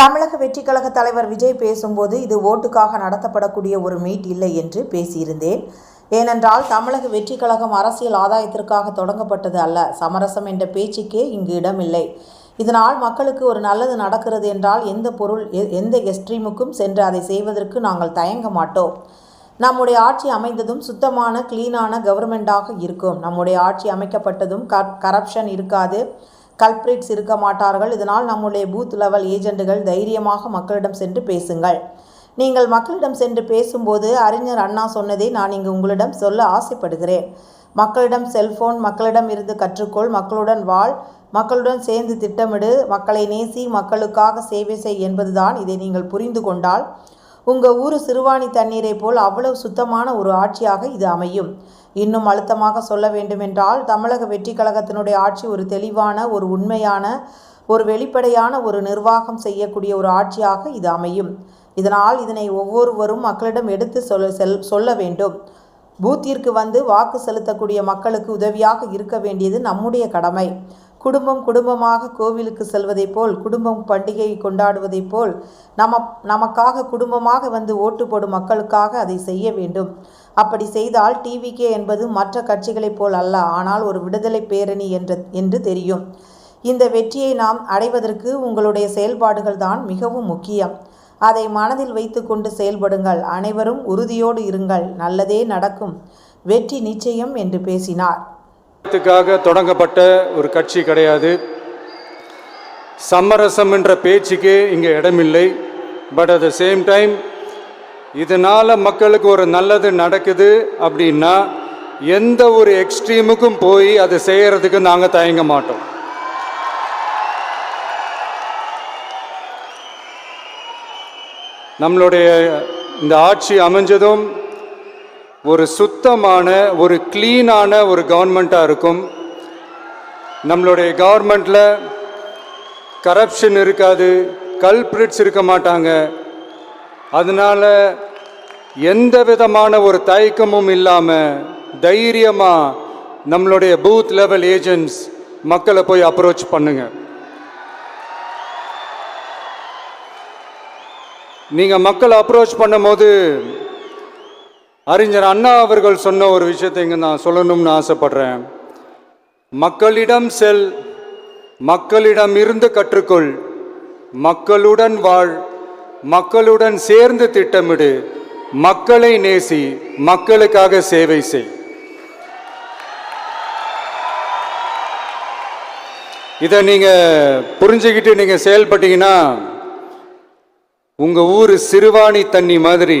தமிழக வெற்றி கழக தலைவர் விஜய் பேசும்போது இது ஓட்டுக்காக நடத்தப்படக்கூடிய ஒரு மீட் இல்லை என்று பேசியிருந்தேன். ஏனென்றால் தமிழக வெற்றி கழகம் அரசியல் ஆதாயத்திற்காக தொடங்கப்பட்டது அல்ல. சமரசம் என்ற பேச்சுக்கே இங்கு இடமில்லை. இதனால் மக்களுக்கு ஒரு நல்லது நடக்கிறது என்றால் எந்த பொருள் எ- எந்த எஸ்ட்ரீமுக்கும் சென்று அதை செய்வதற்கு நாங்கள் தயங்க மாட்டோம். நம்முடைய ஆட்சி அமைந்ததும் சுத்தமான க்ளீனான கவர்மெண்டாக இருக்கும். நம்முடைய ஆட்சி அமைக்கப்பட்டதும் கரப்ஷன் இருக்காது. கல்பிரிட்ஸ் இருக்க மாட்டார்கள். இதனால் நம்முடைய பூத் லெவல் ஏஜெண்டுகள் தைரியமாக மக்களிடம் சென்று பேசுங்கள். நீங்கள் மக்களிடம் சென்று பேசும்போது அறிஞர் அண்ணா சொன்னதை நான் இங்கு உங்களிடம் சொல்ல ஆசைப்படுகிறேன். மக்களிடம் செல்போன் மக்களிடம் இருந்து கற்றுக்கொள் மக்களுடன் வாழ் மக்களுடன் சேர்ந்து திட்டமிடு மக்களை நேசி மக்களுக்காக சேவை செய் என்பதுதான் இதை நீங்கள் புரிந்து கொண்டால் உங்கள் ஊர் சிறுவாணி தண்ணீரை போல் அவ்வளவு சுத்தமான ஒரு ஆட்சியாக இது அமையும். இன்னும் அழுத்தமாக சொல்ல வேண்டுமென்றால் தமிழக வெற்றி கழகத்தினுடைய ஆட்சி ஒரு தெளிவான ஒரு உண்மையான ஒரு வெளிப்படையான ஒரு நிர்வாகம் செய்யக்கூடிய ஒரு ஆட்சியாக இது அமையும். இதனால் இதனை ஒவ்வொருவரும் மக்களிடம் எடுத்து சொல்ல செல் சொல்ல வேண்டும். பூத்திற்கு வந்து வாக்கு செலுத்தக்கூடிய மக்களுக்கு உதவியாக இருக்க வேண்டியது நம்முடைய கடமை. குடும்பம் குடும்பமாக கோவிலுக்கு செல்வதைப் போல் குடும்பம் பண்டிகையை கொண்டாடுவதைப் போல் நம நமக்காக குடும்பமாக வந்து ஓட்டு போடும் மக்களுக்காக அதை செய்ய வேண்டும். அப்படி செய்தால் டிவிகே என்பது மற்ற கட்சிகளைப் போல் அல்ல ஆனால் ஒரு விடுதலை பேரணி என்ற என்று தெரியும். இந்த வெற்றியை நாம் அடைவதற்கு உங்களுடைய செயல்பாடுகள் தான் மிகவும் முக்கியம். அதை மனதில் வைத்துக்கொண்டு செயல்படுங்கள். அனைவரும் உறுதியோடு இருங்கள். நல்லதே நடக்கும். வெற்றி நிச்சயம் என்று பேசினார். த்துக்காக தொடங்கப்பட்ட ஒரு கட்சி கிடையாது. சமரசம் என்ற பேச்சுக்கே இங்கே இடமில்லை. But at the same time இதனால் மக்களுக்கு ஒரு நல்லது நடக்குது அப்படின்னா எந்த ஒரு எக்ஸ்ட்ரீமுக்கும் போய் அதை செய்கிறதுக்கு நாங்கள் தயங்க மாட்டோம். நம்மளுடைய இந்த ஆட்சி அமைஞ்சதும் ஒரு சுத்தமான ஒரு க்ளீனான ஒரு கவர்மெண்ட்டாக இருக்கும். நம்மளுடைய கவர்மெண்ட்டில் கரப்ஷன் இருக்காது கல்பிரிட்ஸ் இருக்க மாட்டாங்க. அதனால் எந்த விதமான ஒரு தயக்கமும் இல்லாமல் தைரியமாக நம்மளுடைய பூத் லெவல் ஏஜென்ட்ஸ் மக்களை போய் அப்ரோச் பண்ணுங்க. நீங்கள் மக்களை அப்ரோச் பண்ணும்போது அறிஞர் அண்ணா அவர்கள் சொன்ன ஒரு விஷயத்தை இங்கே நான் சொல்லணும்னு ஆசைப்படுறேன். மக்களிடம் செல் மக்களிடம் இருந்து கற்றுக்கொள் மக்களுடன் வாழ் மக்களுடன் சேர்ந்து திட்டமிடு மக்களை நேசி மக்களுக்காக சேவை செய். இதை நீங்கள் புரிஞ்சுக்கிட்டு நீங்கள் செயல்பட்டீங்கன்னா உங்கள் ஊர் சிறுவாணி தண்ணி மாதிரி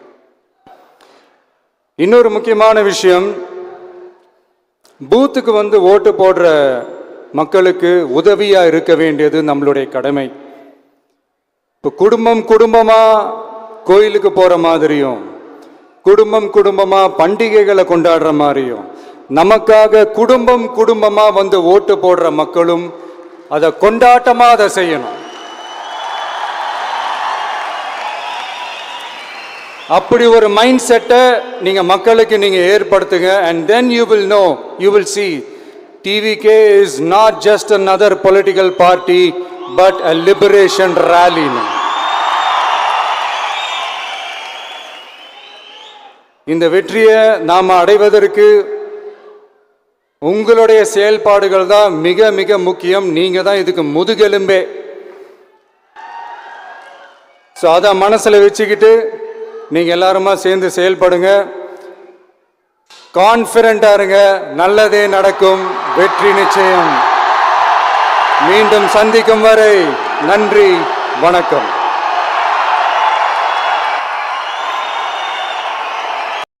இன்னொரு முக்கியமான விஷயம் பூத்துக்கு வந்து ஓட்டு போடுற மக்களுக்கு உதவியாக இருக்க வேண்டியது நம்மளுடைய கடமை. இப்போ குடும்பம் குடும்பமாக கோயிலுக்கு போகிற மாதிரியும் குடும்பம் குடும்பமாக பண்டிகைகளை கொண்டாடுற மாதிரியும் நமக்காக குடும்பம் குடும்பமாக வந்து ஓட்டு போடுற மக்களும் அதை கொண்டாட்டமாக அதை செய்யணும். அப்படி ஒரு மைண்ட் செட்டை நீங்கள் மக்களுக்கு நீங்கள் ஏற்படுத்துங்க and then you will know you will see TVK is not just another political party but a liberation rally இந்த வெற்றியை நாம் அடைவதற்கு உங்களுடைய செயல்பாடுகள் தான் மிக மிக முக்கியம். நீங்கள் தான் இதுக்கு முதுகெலும்பே. ஸோ அதை மனசில் வச்சுக்கிட்டு நீங்கள் எல்லாருமா சேர்ந்து செயல்படுங்க. கான்ஃபிடண்டாக இருங்க. நல்லதே நடக்கும். வெற்றி நிச்சயம். மீண்டும் சந்திக்கும் வரை நன்றி வணக்கம்.